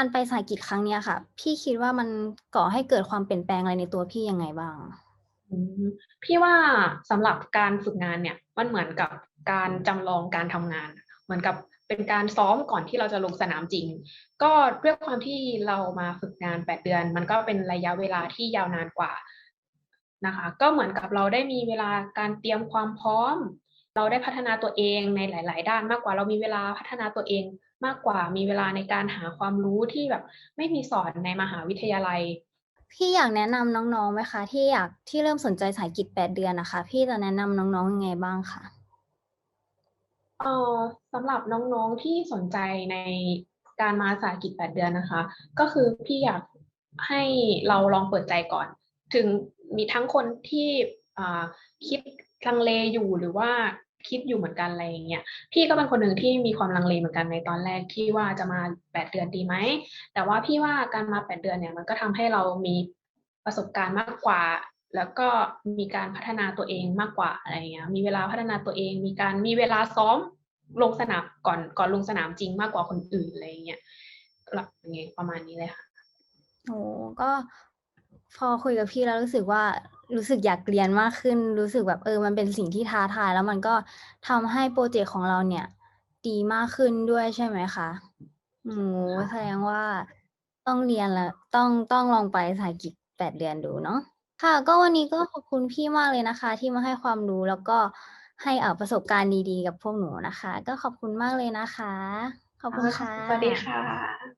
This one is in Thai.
การไปสายกิจครั้งเนี้ยค่ะ พี่คิดว่ามันก่อให้เกิดความเปลี่ยนแปลงอะไรในตัวพี่ยังไงบ้าง?พี่ว่าสำหรับการฝึกงานเนี่ย มันเหมือนกับการจำลองการทำงาน เหมือนกับเป็นการซ้อมก่อนที่เราจะลงสนามจริง ก็ด้วยความที่เรามาฝึกงาน8เดือน มันก็เป็นระยะเวลาที่ยาวนานกว่านะคะ ก็เหมือนกับเราได้มีเวลาการเตรียมความพร้อม เราได้พัฒนาตัวเองในหลาย ๆ ด้านมากกว่าเรามีเวลาพัฒนาตัวเองมากกว่ามีเวลาในการหาความรู้ที่แบบไม่มีสอนในมหาวิทยาลัย พี่อยากแนะนำน้องๆไหมคะ ที่อยากที่เริ่มสนใจสายกิจ8เดือนอะค่ะพี่จะแนะนำน้องๆยังไงบ้างคะ?เอ่อสำหรับน้องๆที่สนใจในการมาสายกิจ8เดือนนะคะ ก็คือพี่อยากให้เราลองเปิดใจก่อน ถึงมีทั้งคนที่อ่าคิดลังเลอยู่หรือว่า คิดอยู่เหมือนกันอะไรอย่างเงี้ยพี่ก็เป็นคนหนึ่งที่มีความลังเลเหมือนกันในตอนแรกที่ว่าจะมา 8 เดือนดีไหม แต่ว่าพี่ว่าการมา 8 เดือนเนี่ยมันก็ทำให้เรามีประสบการณ์มากกว่า แล้วก็มีการพัฒนาตัวเองมากกว่าอะไรเงี้ยมีเวลาพัฒนาตัวเอง มีการมีเวลาซ้อมลงสนามก่อนก่อนลงสนามจริงมากกว่าคนอื่นอะไรเงี้ยหลักอย่างงี้ประมาณนี้เลยค่ะโอ้ก็พอคุยกับพี่แล้วรู้สึกว่า รู้สึกอยากเรียนมากขึ้น รู้สึกแบบเออ มันเป็นสิ่งที่ท้าทาย แล้วมันก็ทำให้พรอเจกต์ของเราเนี่ย ดีมากขึ้นด้วยใช่ไหมคะ?โอ้โฮค่ะแสดงว่าต้องเรียนแล้วต้องต้องลองไปสายกิจ8เดือนดูเนาะค่ะ ก็วันนี้ก็ขอบคุณพี่มากเลยนะคะ ที่มาให้ความรู้แล้วก็ให้เอ่อประสบการณ์ดีๆ กับพวกหนูนะคะ ก็ขอบคุณมากเลยนะคะ ขอบคุณค่ะค่สวัสดีะค่ะ